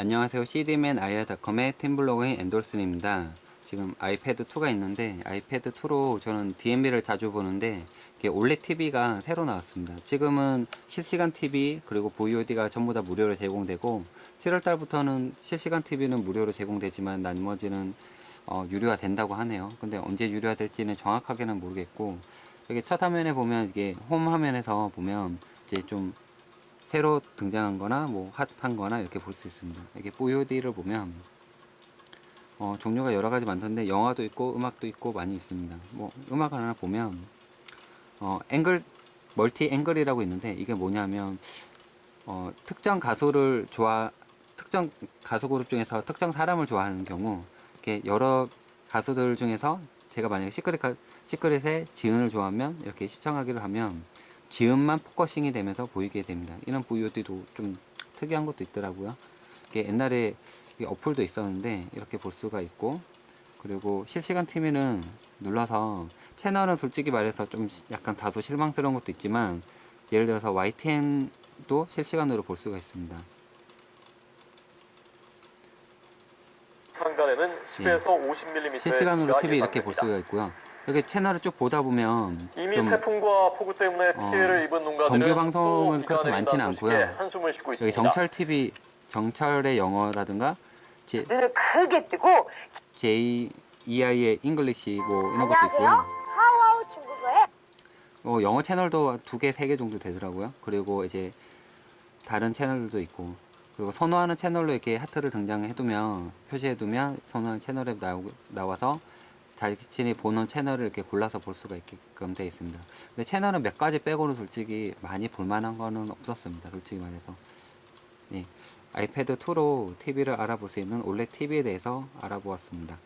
안녕하세요. 아이아닷컴의 팀블로그인 엔돌슨입니다. 지금 아이패드 2가 있는데 아이패드 2로 저는 DMB를 자주 보는데 이게 올레 TV가 새로 나왔습니다. 지금은 실시간 TV 그리고 VOD가 전부 다 무료로 제공되고 7월 달부터는 실시간 TV는 무료로 제공되지만 나머지는 어, 유료화 된다고 하네요. 근데 언제 유료화 될지는 정확하게는 모르겠고 여기 첫 화면에 보면 이게 홈 화면에서 보면 이제 좀 새로 등장한 거나 뭐 핫한 거나 이렇게 볼 수 있습니다. 이게 VOD를 보면 어, 종류가 여러 가지 많던데 영화도 있고 음악도 있고 많이 있습니다. 뭐 음악 하나 보면 어, 앵글 멀티 앵글이라고 있는데 이게 뭐냐면 어, 특정 가수를 좋아 특정 가수 그룹 중에서 특정 사람을 좋아하는 경우 이렇게 여러 가수들 중에서 제가 만약에 시크릿 가, 시크릿의 지은을 좋아하면 이렇게 시청하기를 하면 지음만 포커싱이 되면서 보이게 됩니다. 이런 VOD도 좀 특이한 것도 있더라고요. 이게 옛날에 이 어플도 있었는데 이렇게 볼 수가 있고 그리고 실시간 TV는 눌러서 채널은 솔직히 말해서 좀 약간 다소 실망스러운 것도 있지만 예를 들어서 YTN도 실시간으로 볼 수가 있습니다. 상단에는 10에서 50mm 예. 실시간으로 TV 이렇게 볼 수가 있고요. 이렇게 채널을 쭉 보다 보면 이미 좀 태풍과 폭우 때문에 어, 피해를 입은 농가들은 정규 방송은 그렇게 많지는 않고요. 한숨을 쉬고 여기 있습니다. 정철 TV 정철의 영어라든가 제, 눈을 크게 뜨고 J EI의 잉글리시 뭐 이런 것도 안녕하세요. 있고요. 하와우 중국어의 어, 영어 채널도 두 개, 세 개 정도 되더라고요. 그리고 이제 다른 채널들도 있고, 그리고 선호하는 채널로 이렇게 하트를 등장해두면, 표시해두면 선호하는 채널에 나오, 나와서 자신이 보는 채널을 이렇게 골라서 볼 수가 있게끔 되어 있습니다. 근데 채널은 몇 가지 빼고는 솔직히 많이 볼만한 거는 없었습니다. 솔직히 말해서. 예. 아이패드 2로 TV를 알아볼 수 있는 올레 TV에 대해서 알아보았습니다.